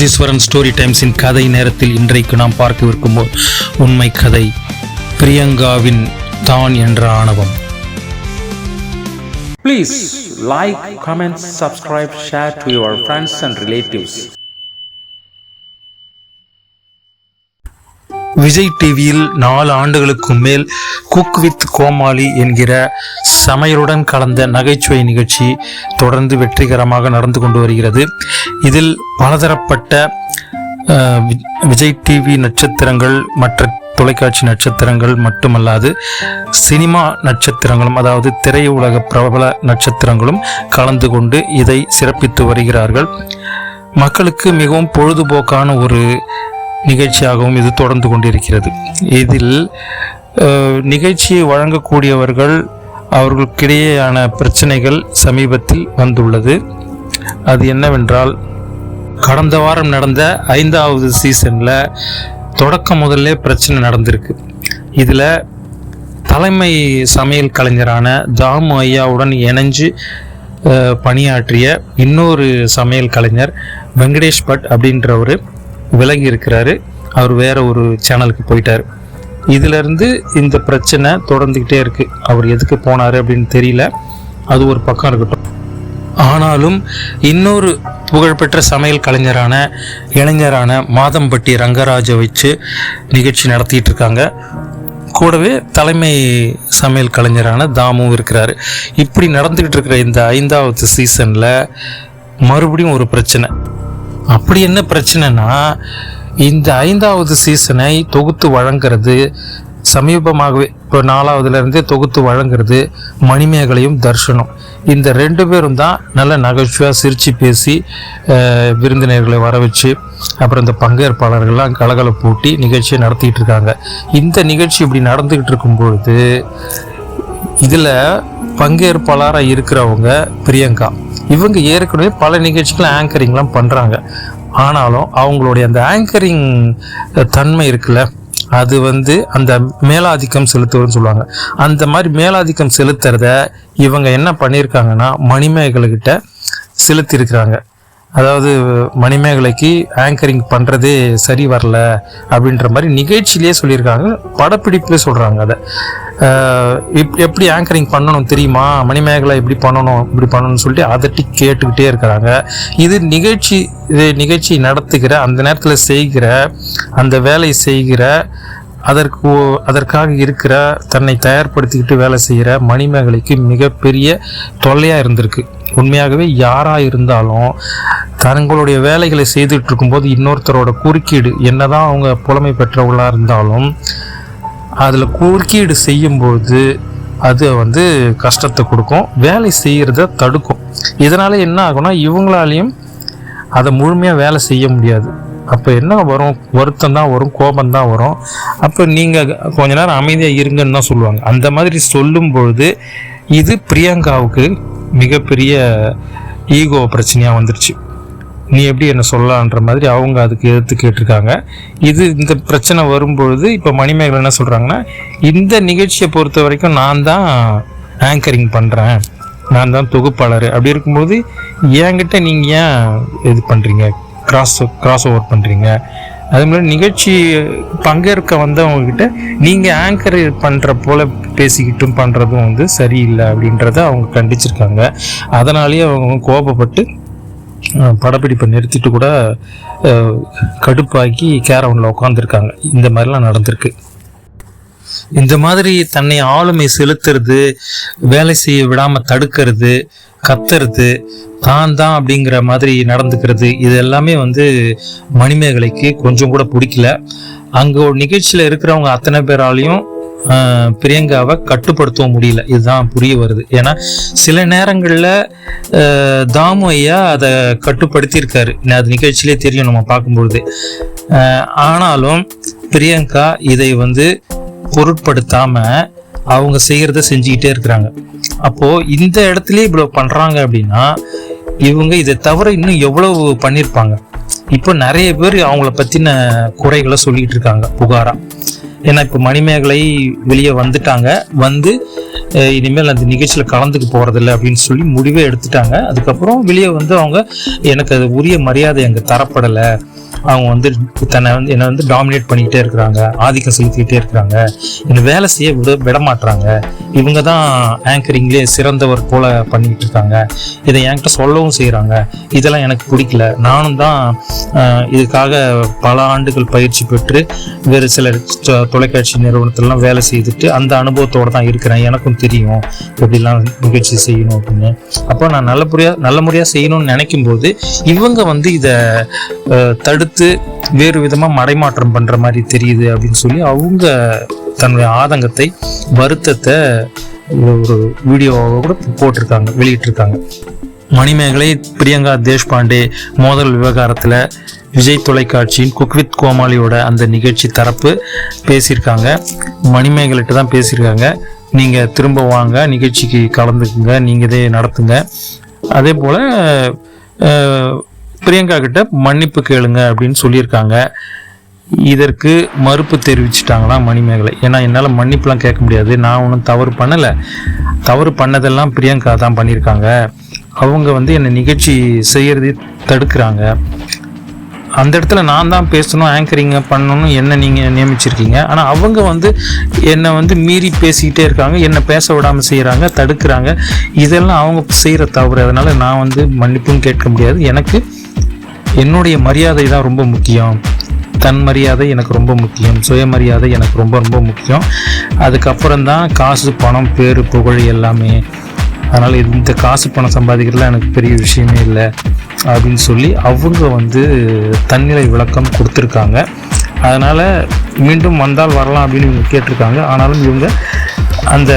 Jotheeswaran story டைம்ஸின் கதை நேரத்தில் இன்றைக்கு நாம் பார்க்கவிருக்கும் உண்மை கதை பிரியங்காவின் தான் என்ற ஆணவம் Please like, comment, subscribe, share to your friends and relatives. Vijay டிவியில் நாலு ஆண்டுகளுக்கு மேல் குக் வித் கோமாளி என்கிற சமையலுடன் கலந்த நகைச்சுவை நிகழ்ச்சி தொடர்ந்து வெற்றிகரமாக நடந்து கொண்டு வருகிறது. இதில் பலதரப்பட்ட விஜய் டிவி நட்சத்திரங்கள் மற்ற தொலைக்காட்சி நட்சத்திரங்கள் மட்டுமல்லாது சினிமா நட்சத்திரங்களும் அதாவது திரையுலக பிரபல நட்சத்திரங்களும் கலந்து கொண்டு இதை சிறப்பித்து வருகிறார்கள். மக்களுக்கு மிகவும் பொழுதுபோக்கான ஒரு நிகழ்ச்சியாகவும் இது தொடர்ந்து கொண்டிருக்கிறது. இதில் நிகழ்ச்சியை வழங்கக்கூடியவர்கள் அவர்களுக்கிடையேயான பிரச்சனைகள் சமீபத்தில் வந்துள்ளது. அது என்னவென்றால் கடந்த வாரம் நடந்த ஐந்தாவது சீசனில் தொடக்கம் முதல்ல பிரச்சனை நடந்திருக்கு. இதில் தலைமை சமையல் கலைஞரான தாமு ஐயாவுடன் இணைஞ்சு பணியாற்றிய இன்னொரு சமையல் கலைஞர் வெங்கடேஷ் பட் அப்படின்றவர் விலகி இருக்கிறாரு. அவர் வேற ஒரு சேனலுக்கு போயிட்டார். இதிலிருந்து இந்த பிரச்சனை தொடர்ந்துக்கிட்டே இருக்கு. அவர் எதுக்கு போனார் அப்படின்னு தெரியல. அது ஒரு பக்கம் இருக்கட்டும். ஆனாலும் இன்னொரு புகழ்பெற்ற சமையல் கலைஞரான இளைஞரான மாதம்பட்டி ரங்கராஜை வச்சு நிகழ்ச்சி நடத்திட்டு இருக்காங்க கூடவே தலைமை சமையல் கலைஞரான தாமும் இருக்கிறாரு. இப்படி நடந்துக்கிட்டு இருக்கிற இந்த ஐந்தாவது சீசனில் மறுபடியும் ஒரு பிரச்சனை. அப்படி என்ன பிரச்சனைனா இந்த ஐந்தாவது சீசனை தொகுத்து வழங்குறது சமீபமாகவே இப்போ நாலாவதுலேருந்தே தொகுத்து வழங்குறது மணிமேகலையும் தர்ஷனும். இந்த ரெண்டு பேரும் தான் நல்ல நகைச்சுவாக சிரித்து பேசி விருந்தினர்களை வர வச்சு அப்புறம் இந்த பங்கேற்பாளர்கள்லாம் கலகலை பூட்டி நிகழ்ச்சியை நடத்திக்கிட்டு இருக்காங்க. இந்த நிகழ்ச்சி இப்படி நடந்துக்கிட்டு இருக்கும் பொழுது இதில் பங்கேற்பாளராக இருக்கிறவங்க பிரியங்கா. இவங்க ஏற்கனவே பல நிகழ்ச்சிகள் ஆங்கரிங்லாம் பண்ணுறாங்க ஆனாலும் அவங்களுடைய அந்த ஆங்கரிங் தன்மை இருக்குல்ல அது வந்து அந்த மேலாதிக்கம் செலுத்துவதுன்னு சொல்லுவாங்க. அந்த மாதிரி மேலாதிக்கம் செலுத்துறத இவங்க என்ன பண்ணியிருக்காங்கன்னா மணிமேகலுக்கிட்ட செலுத்தியிருக்கிறாங்க அதாவது மணிமேகலைக்கு ஆங்கரிங் பண்ணுறதே சரி வரல அப்படின்ற மாதிரி நிகழ்ச்சியிலே சொல்லியிருக்காங்க. படப்பிடிப்பு சொல்கிறாங்க அதை. இப் எப்படி ஆங்கரிங் பண்ணணும் தெரியுமா? மணிமேகலை இப்படி பண்ணணும் இப்படி பண்ணணும்னு சொல்லிட்டு அதட்டி கேட்டுக்கிட்டே இருக்கிறாங்க. இது நிகழ்ச்சி இது நிகழ்ச்சி நடத்துகிற அந்த நேரத்தில் செய்கிற அந்த வேலை செய்கிற அதற்கு அதற்காக இருக்கிற தன்னை தயார்படுத்திக்கிட்டு வேலை செய்கிற மணிமேகலைக்கு மிகப்பெரிய தொல்லையாக இருந்திருக்கு. உண்மையாகவே யாராக இருந்தாலும் தங்களுடைய வேலைகளை செய்துட்டு இருக்கும்போது இன்னொருத்தரோட குறுக்கீடு என்னதான் அவங்க புலமை பெற்றவர்களாக இருந்தாலும் அதில் குறுக்கீடு செய்யும்போது அது வந்து கஷ்டத்தை கொடுக்கும் வேலை செய்கிறத தடுக்கும். இதனால் என்ன ஆகும்னா இவங்களாலையும் அதை முழுமையாக வேலை செய்ய முடியாது. அப்போ என்ன வரும்? வருத்தம் தான் வரும் கோபம் தான் வரும். அப்போ நீங்கள் கொஞ்ச நேரம் அமைதியாக இருங்கன்னு தான் சொல்லுவாங்க. அந்த மாதிரி சொல்லும் பொழுது இது பிரியங்காவுக்கு மிகப்பெரிய ஈகோ பிரச்சனையாக வந்துருச்சு. நீ எப்படி என்ன சொல்லலான்ற மாதிரி அவங்க அதுக்கு எதிர்த்து கேட்டிருக்காங்க. இது இந்த பிரச்சனை வரும்பொழுது இப்போ மணிமேகலை என்ன சொல்கிறாங்கன்னா இந்த நிகழ்ச்சியை பொறுத்த வரைக்கும் நான் தான் ஆங்கரிங் பண்ணுறேன் நான் தான் தொகுப்பாளர். அப்படி இருக்கும்போது என்கிட்ட நீங்கள் ஏன் இது பண்ணுறீங்க கிராஸ் கிராஸ் ஓவர் பண்ணுறீங்க அதே மாதிரி நிகழ்ச்சி பங்கேற்க வந்தவங்கக்கிட்ட நீங்கள் ஆங்கர் பண்ணுற போல் பேசிக்கிட்டும் பண்ணுறதும் வந்து சரியில்லை அப்படின்றத அவங்க கண்டிச்சிருக்காங்க. அதனாலேயே அவங்க கோபப்பட்டு படப்பிடிப்பை நிறுத்திட்டு கூட கடுப்பாக்கி கேரவுனில் உட்காந்துருக்காங்க இந்த மாதிரிலாம் நடந்திருக்கு. இந்த மாதிரி தன்னை ஆளுமை செலுத்துறது வேலை செய்ய விடாம தடுக்கிறது கத்துறது தான் தான் அப்படிங்கிற மாதிரி நடந்துக்கிறது இது எல்லாமே வந்து மணிமேகலைக்கு கொஞ்சம் கூட பிடிக்கல. அங்க ஒரு நிகழ்ச்சியில இருக்கிறவங்க அத்தனை பேராலையும் ஆஹ், பிரியங்காவை கட்டுப்படுத்தவும் முடியல. இதுதான் புரிய வருது. ஏன்னா சில நேரங்களில் தாமு ஐயா அதை கட்டுப்படுத்தியிருக்காரு. அது நிகழ்ச்சியிலே தெரியும் நம்ம பார்க்கும்பொழுது. ஆஹ், ஆனாலும் பிரியங்கா இதை வந்து பொருட்படுத்தாம அவங்க செய்கிறத செஞ்சுக்கிட்டே இருக்கிறாங்க. அப்போது இந்த இடத்துலயே இவ்வளோ பண்ணுறாங்க அப்படின்னா இவங்க இதை தவிர இன்னும் எவ்வளவு பண்ணியிருப்பாங்க இப்போ நிறைய பேர் அவங்கள பற்றின குறைகளை சொல்லிகிட்டு இருக்காங்க புகாராக ஏன்னா இப்போ மணிமேகலை வெளியே வந்துட்டாங்க. வந்து இனிமேல் அந்த நிகழ்ச்சியில் கலந்துக்க போகிறதில்ல அப்படின்னு சொல்லி முடிவே எடுத்துட்டாங்க. அதுக்கப்புறம் வெளியே வந்து அவங்க எனக்கு அது உரிய மரியாதை அங்கே தரப்படலை. அவங்க வந்து தன்னை வந்து என்னை வந்து டாமினேட் பண்ணிக்கிட்டே இருக்கிறாங்க ஆதிக்கம் செலுத்திக்கிட்டே இருக்கிறாங்க. என்னை வேலை செய்ய விட விட மாட்டுறாங்க இவங்க தான் ஆங்கரிங்லேயே சிறந்தவர் போல பண்ணிக்கிட்டு இருக்காங்க. இதை என்கிட்ட சொல்லவும் செய்கிறாங்க இதெல்லாம் எனக்கு பிடிக்கல. நானும் தான் இதுக்காக பல ஆண்டுகள் பயிற்சி பெற்று வேறு சில தொலைக்காட்சி நிறுவனத்திலலாம் வேலை செய்துட்டு அந்த அனுபவத்தோடு தான் இருக்கிறேன். எனக்கும் தெரியும் எப்படிலாம் நிகழ்ச்சி செய்யணும் அப்படின்னு. அப்போ நான் நல்ல முறையாக நல்ல முறையாக செய்யணும்னு நினைக்கும் போது இவங்க வந்து இதை தடுத்து வேறு விதமாக மடைமாற்றம் பண்ணுற மாதிரி தெரியுது அப்படின்னு சொல்லி அவங்க தன்னுடைய ஆதங்கத்தை வருத்தத்தை ஒரு வீடியோவை கூட போட்டிருக்காங்க வெளியிட்டிருக்காங்க. மணிமேகலை பிரியங்கா தேஷ்பாண்டே மோதல் விவகாரத்தில் விஜய் தொலைக்காட்சியின் குக்வித் கோமாளியோட அந்த நிகழ்ச்சி தரப்பு பேசியிருக்காங்க. மணிமேகலிட்ட தான் பேசியிருக்காங்க. நீங்கள் திரும்ப வாங்க நிகழ்ச்சிக்கு கலந்துக்குங்க நீங்கள் இதே நடத்துங்க. அதே போல் பிரியங்கா கிட்ட மன்னிப்பு கேளுங்க அப்படின்னு சொல்லியிருக்காங்க. இதற்கு மறுப்பு தெரிவிச்சிட்டாங்களாம் மணிமேகலை? ஏன்னா என்னால் மன்னிப்புலாம் கேட்க முடியாது. நான் ஒன்றும் தவறு பண்ணலை. தவறு பண்ணதெல்லாம் பிரியங்கா தான் பண்ணியிருக்காங்க. அவங்க வந்து என்னை நிகழ்ச்சி செய்கிறதே தடுக்கிறாங்க. அந்த இடத்துல நான் தான் பேசணும் ஆங்கரிங்க பண்ணணும் என்ன நீங்கள் நியமிச்சிருக்கீங்க. ஆனால் அவங்க வந்து என்னை வந்து மீறி பேசிக்கிட்டே இருக்காங்க என்னை பேச விடாமல் செய்கிறாங்க தடுக்கிறாங்க. இதெல்லாம் அவங்க செய்கிற தவறு. அதனால் நான் வந்து மன்னிப்பும் கேட்க முடியாது. எனக்கு என்னுடைய மரியாதை தான் ரொம்ப முக்கியம். தன் மரியாதை எனக்கு ரொம்ப முக்கியம். சுயமரியாதை எனக்கு ரொம்ப ரொம்ப முக்கியம். அதுக்கப்புறம் தான் காசு பணம் பேர் புகழ் எல்லாமே. அதனால் இந்த காசு பணம் சம்பாதிக்கிறதுலாம் எனக்கு பெரிய விஷயமே இல்லை அப்படின்னு சொல்லி அவங்க வந்து தன்னிலை விளக்கம் கொடுத்துருக்காங்க. அதனால் மீண்டும் வந்தால் வரலாம் அப்படின்னு இவங்க கேட்டிருக்காங்க. ஆனாலும் இவங்க அந்த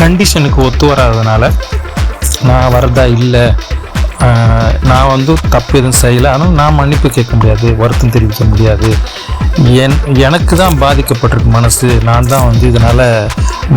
கண்டிஷனுக்கு ஒத்து வராதனால நான் வரதா இல்லை நான் வந்து தப்பு எதுவும் செய்யலை. ஆனால் நான் மன்னிப்பு கேட்க முடியாது. வருத்தம் தெரிவிக்க முடியாது. என் எனக்கு தான் பாதிக்கப்பட்டிருக்கு மனசு. நான் தான் வந்து இதனால்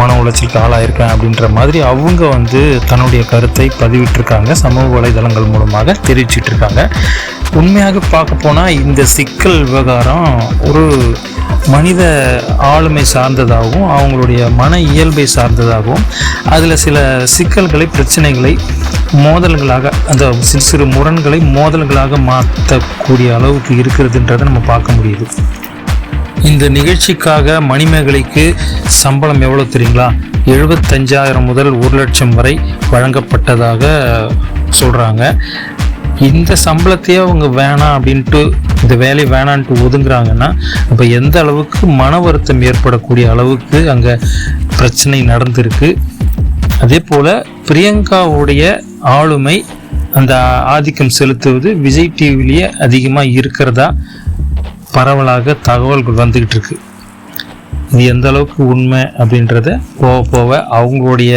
மன உளைச்சலுக்கு ஆளாயிருக்கேன் அப்படின்ற மாதிரி அவங்க வந்து தன்னுடைய கருத்தை பதிவிட்டிருக்காங்க. சமூக வலைதளங்கள் மூலமாக தெரிவிச்சிட்டு இருக்காங்க உண்மையாக பார்க்க போனால் இந்த சிக்கல் விவகாரம் ஒரு மனித ஆளுமை சார்ந்ததாகவும் அவங்களுடைய மன இயல்பை சார்ந்ததாகவும் அதில் சில சிக்கல்களை பிரச்சனைகளை மோதல்களாக அந்த சிறு சிறு முரண்களை மோதல்களாக மாற்றக்கூடிய அளவுக்கு இருக்கிறதுன்றதை நம்ம பார்க்க முடியுது. இந்த நிகழ்ச்சிக்காக மணிமேகலைக்கு சம்பளம் எவ்வளோ தெரியுங்களா? எழுபத்தஞ்சாயிரம் முதல் ஒரு லட்சம் வரை வழங்கப்பட்டதாக சொல்கிறாங்க இந்த சம்பளத்தையே அவங்க வேணாம் அப்படின்ட்டு இந்த வேலை வேணான்ட்டு ஒதுங்குறாங்கன்னா அப்போ எந்த அளவுக்கு மன வருத்தம் ஏற்படக்கூடிய அளவுக்கு அங்கே பிரச்சனை நடந்திருக்கு. அதே போல் பிரியங்காவுடைய ஆளுமை அந்த ஆதிக்கம் செலுத்துவது விஜய் டிவிலேயே அதிகமாக இருக்கிறதா பரவலாக தகவல்கள் வந்துக்கிட்டு இருக்கு. இது எந்த அளவுக்கு உண்மை அப்படின்றத போக போக அவங்களுடைய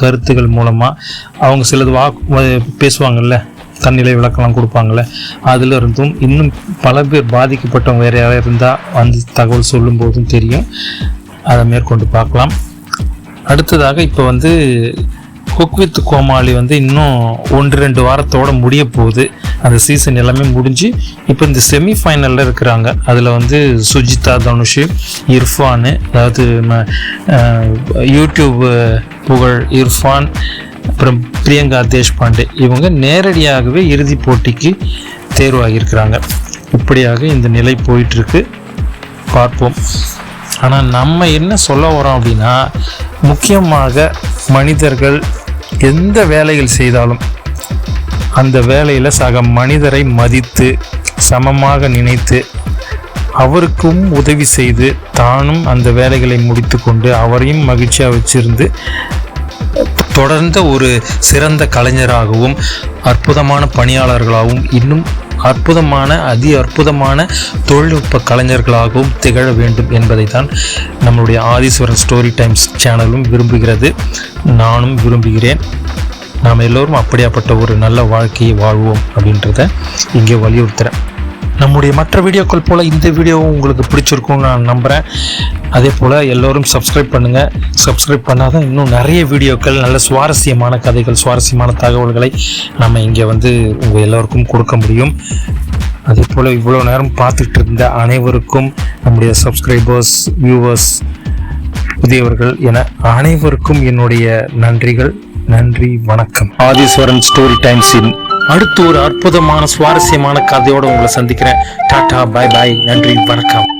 கருத்துக்கள் மூலமாக அவங்க சிலது வாக்கு பேசுவாங்கல்ல? தண்ணிலை விளக்கெல்லாம் கொடுப்பாங்களே. அதில் இருந்தும் இன்னும் பல பேர் பாதிக்கப்பட்டவங்க வேறு யாராவது இருந்தால் வந்து தகவல் சொல்லும்போதும் தெரியும். அதை மேற்கொண்டு பார்க்கலாம். அடுத்ததாக இப்போ வந்து குக் வித் கோமாளி வந்து இன்னும் ஒன்று ரெண்டு வாரத்தோட முடிய போகுது. அந்த சீசன் எல்லாமே முடிஞ்சு இப்போ இந்த செமி ஃபைனலில் இருக்கிறாங்க. அதில் வந்து சுஜிதா தனுஷ் இர்ஃபானு அதாவது யூடியூப் புகழ் இர்ஃபான் அப்புறம் பிரியங்கா தேஷ்பாண்டே. இவங்க நேரடியாகவே இறுதிப் போட்டிக்கு தேர்வாகியிருக்கிறாங்க. இப்படியாக இந்த நிலை போயிட்டுருக்கு. பார்ப்போம். ஆனால் நம்ம என்ன சொல்ல வரோம் அப்படின்னா முக்கியமாக மனிதர்கள் எந்த வேலைகள் செய்தாலும் அந்த வேலையில் சக மனிதரை மதித்து சமமாக நினைத்து அவருக்கும் உதவி செய்து தானும் அந்த வேலைகளை முடித்து கொண்டு அவரையும் மகிழ்ச்சியாக வச்சிருந்து தொடர்ந்த ஒரு சிறந்த கலைஞராகவும் அற்புதமான பணியாளர்களாகவும் இன்னும் அற்புதமான அதி அற்புதமான தொழில்நுட்ப கலைஞர்களாகவும் திகழ வேண்டும் என்பதை தான் நம்மளுடைய ஆதீஸ்வரன் ஸ்டோரி டைம்ஸ் சேனலும் விரும்புகிறது. நானும் விரும்புகிறேன். நாம் எல்லோரும் அப்படியாப்பட்ட ஒரு நல்ல வாழ்க்கையை வாழ்வோம் அப்படின்றத இங்கே வலியுறுத்துகிறேன் நம்முடைய மற்ற வீடியோக்கள் போல் இந்த வீடியோவும் உங்களுக்கு பிடிச்சிருக்கும்னு நான் நம்புகிறேன் அதே போல் எல்லோரும் சப்ஸ்கிரைப் பண்ணுங்கள் சப்ஸ்கிரைப் பண்ணாதான் இன்னும் நிறைய வீடியோக்கள் நல்ல சுவாரஸ்யமான கதைகள் சுவாரஸ்யமான தகவல்களை நம்ம இங்கே வந்து உங்கள் எல்லோருக்கும் கொடுக்க முடியும். அதே போல் இவ்வளோ நேரம் பார்த்துட்டு இருந்த அனைவருக்கும் நம்முடைய சப்ஸ்கிரைபர்ஸ் வியூவர்ஸ் புதியவர்கள் என அனைவருக்கும் என்னுடைய நன்றிகள். நன்றி வணக்கம். ஆதீஸ்வரன் ஸ்டோரி டைம்ஸின் அடுத்து ஒரு அற்புதமான சுவாரஸ்யமான கதையோடு உங்களை சந்திக்கிறேன். Tata bye bye. நன்றி வணக்கம்.